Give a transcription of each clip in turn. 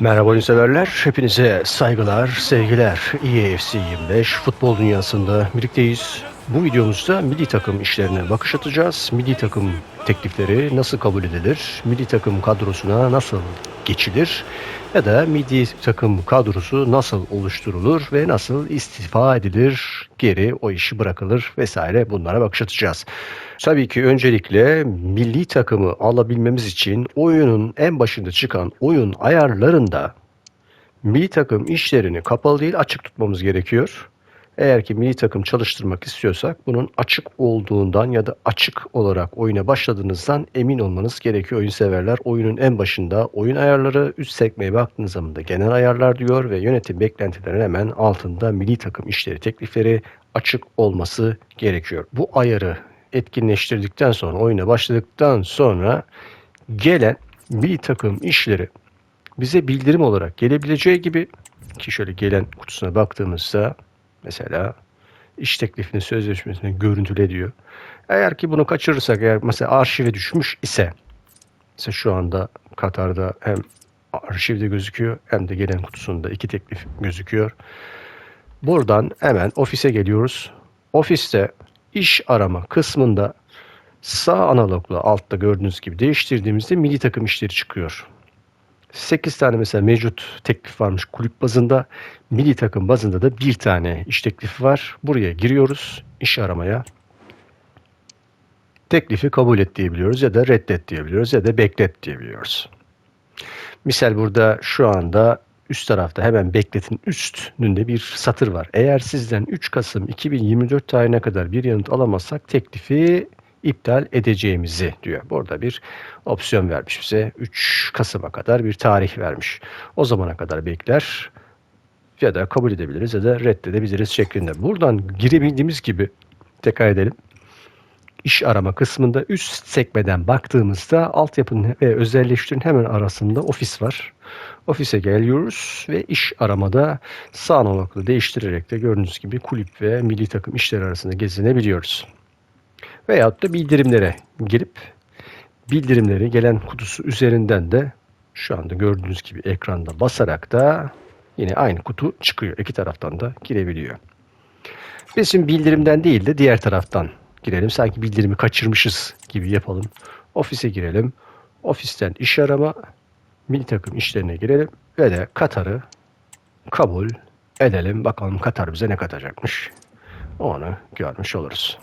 Merhaba oyun severler. Hepinize saygılar, sevgiler. EAFC 25 futbol dünyasında birlikteyiz. Bu videomuzda milli takım işlerine bakış atacağız. Milli takım teklifleri nasıl kabul edilir? Milli takım kadrosuna nasıl geçilir? Ya da milli takım kadrosu nasıl oluşturulur ve nasıl istifa edilir? Geri o işi bırakılır vesaire bunlara bakış atacağız. Tabii ki öncelikle milli takımı alabilmemiz için oyunun en başında çıkan oyun ayarlarında milli takım işlerini kapalı değil açık tutmamız gerekiyor. Eğer ki milli takım çalıştırmak istiyorsak bunun açık olduğundan ya da açık olarak oyuna başladığınızdan emin olmanız gerekiyor oyun severler. Oyunun en başında oyun ayarları üst sekmeye baktığınız zaman da genel ayarlar diyor ve yönetim beklentilerinin hemen altında milli takım işleri teklifleri açık olması gerekiyor. Bu ayarı etkinleştirdikten sonra oyuna başladıktan sonra gelen milli takım işleri bize bildirim olarak gelebileceği gibi ki şöyle gelen kutusuna baktığımızda mesela iş teklifini sözleşmesini görüntüle diyor. Eğer ki bunu kaçırırsak eğer mesela arşive düşmüş ise mesela şu anda Katar'da hem arşivde gözüküyor hem de gelen kutusunda iki teklif gözüküyor. Buradan hemen ofise geliyoruz. Ofiste iş arama kısmında sağ analogla altta gördüğünüz gibi değiştirdiğimizde milli takım işleri çıkıyor. 8 tane mesela mevcut teklif varmış kulüp bazında. Milli takım bazında da bir tane iş teklifi var. Buraya giriyoruz iş aramaya. Teklifi kabul et diyebiliyoruz ya da reddet diyebiliyoruz ya da beklet diyebiliyoruz. Misal burada şu anda üst tarafta hemen bekletin üstünde bir satır var. Eğer sizden 3 Kasım 2024 tarihine kadar bir yanıt alamazsak teklifi iptal edeceğimizi diyor. Burada bir opsiyon vermiş bize. 3 Kasım'a kadar bir tarih vermiş. O zamana kadar bekler ya da kabul edebiliriz ya da reddedebiliriz şeklinde. Buradan girebildiğimiz gibi tekrar edelim. İş arama kısmında üst sekmeden baktığımızda altyapının ve özelleştirin hemen arasında ofis var. Ofise geliyoruz ve iş aramada sağ analogla değiştirerek de gördüğünüz gibi kulüp ve milli takım işleri arasında gezinebiliyoruz. Veyahut da bildirimlere girip bildirimleri gelen kutusu üzerinden de şu anda gördüğünüz gibi ekranda basarak da yine aynı kutu çıkıyor. İki taraftan da girebiliyor. Biz şimdi bildirimden değil de diğer taraftan girelim. Sanki bildirimi kaçırmışız gibi yapalım. Ofise girelim. Ofisten iş arama, milli takım işlerine girelim ve de Katar'ı kabul edelim. Bakalım Katar bize ne katacakmış. Onu görmüş oluruz.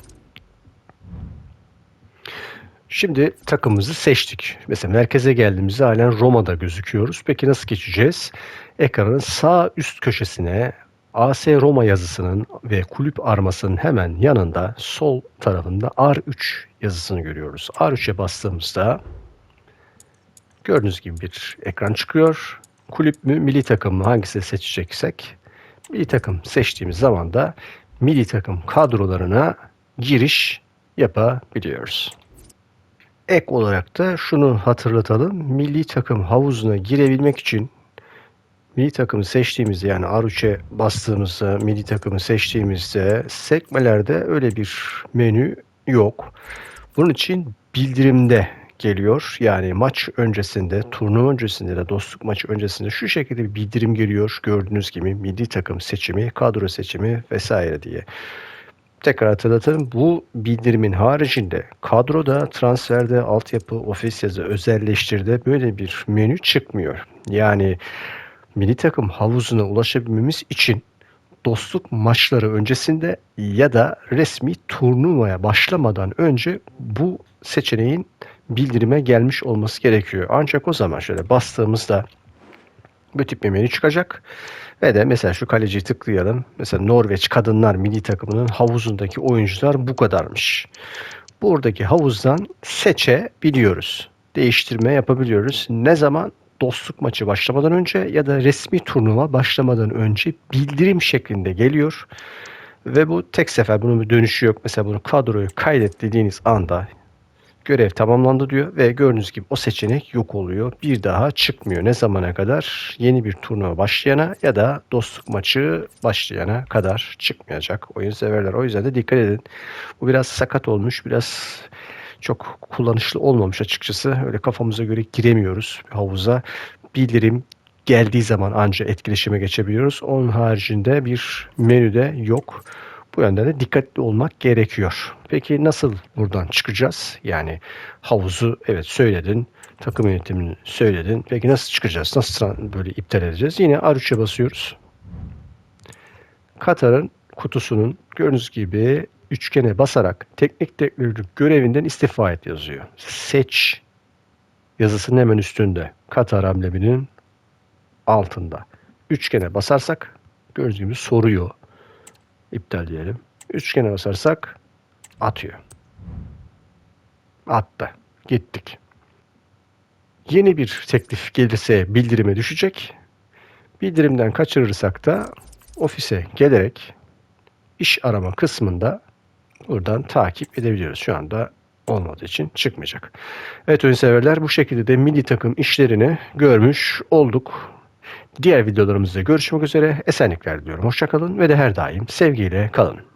Şimdi takımımızı seçtik. Mesela merkeze geldiğimizde halen Roma'da gözüküyoruz. Peki nasıl geçeceğiz? Ekranın sağ üst köşesine AS Roma yazısının ve kulüp armasının hemen yanında sol tarafında R3 yazısını görüyoruz. R3'e bastığımızda gördüğünüz gibi bir ekran çıkıyor. Kulüp mü, milli takım mı hangisini seçeceksek milli takım seçtiğimiz zaman da milli takım kadrolarına giriş yapabiliyoruz. Ek olarak da şunu hatırlatalım. Milli takım havuzuna girebilmek için milli takımı seçtiğimizde yani R3'e bastığımızda milli takımı seçtiğimizde sekmelerde öyle bir menü yok. Bunun için bildirimde geliyor. Yani maç öncesinde, turnuva öncesinde de dostluk maçı öncesinde şu şekilde bir bildirim geliyor. Gördüğünüz gibi milli takım seçimi, kadro seçimi vesaire diye. Tekrar hatırlatalım. Bu bildirimin haricinde kadroda, transferde, altyapı, ofis yazı, özelleştirde böyle bir menü çıkmıyor. Yani milli takım havuzuna ulaşabilmemiz için dostluk maçları öncesinde ya da resmi turnuvaya başlamadan önce bu seçeneğin bildirime gelmiş olması gerekiyor. Ancak o zaman şöyle bastığımızda bu tip bir menü çıkacak. Ve de mesela şu kaleciyi tıklayalım. Mesela Norveç kadınlar milli takımının havuzundaki oyuncular bu kadarmış. Buradaki havuzdan seçebiliyoruz. Değiştirme yapabiliyoruz. Ne zaman? Dostluk maçı başlamadan önce ya da resmi turnuva başlamadan önce bildirim şeklinde geliyor. Ve bu tek sefer bunun bir dönüşü yok. Mesela bunu kadroyu kaydet dediğiniz anda görev tamamlandı diyor ve gördüğünüz gibi o seçenek yok oluyor. Bir daha çıkmıyor. Ne zamana kadar? Yeni bir turnuva başlayana ya da dostluk maçı başlayana kadar çıkmayacak oyun severler. O yüzden de dikkat edin. Bu biraz sakat olmuş. Biraz çok kullanışlı olmamış açıkçası. Öyle kafamıza göre giremiyoruz havuza. Bildirim geldiği zaman anca etkileşime geçebiliyoruz. Onun haricinde bir menüde yok. Bu yönden de dikkatli olmak gerekiyor. Peki nasıl buradan çıkacağız? Yani havuzu evet söyledin, takım yönetimini söyledin. Peki nasıl çıkacağız? Nasıl böyle iptal edeceğiz? Yine R3'e basıyoruz. Katar'ın kutusunun gördüğünüz gibi üçgene basarak teknik direktörlük görevinden istifa et yazıyor. Seç yazısının hemen üstünde. Katar ambleminin altında. Üçgene basarsak gördüğünüz gibi soruyor. İptal diyelim. Üçgene basarsak atıyor. Attı. Gittik. Yeni bir teklif gelirse bildirime düşecek. Bildirimden kaçırırsak da ofise gelerek iş arama kısmında buradan takip edebiliyoruz. Şu anda olmadığı için çıkmayacak. Evet oyun severler bu şekilde de milli takım işlerini görmüş olduk. Diğer videolarımızda görüşmek üzere. Esenlikler diliyorum. Hoşçakalın ve de her daim sevgiyle kalın.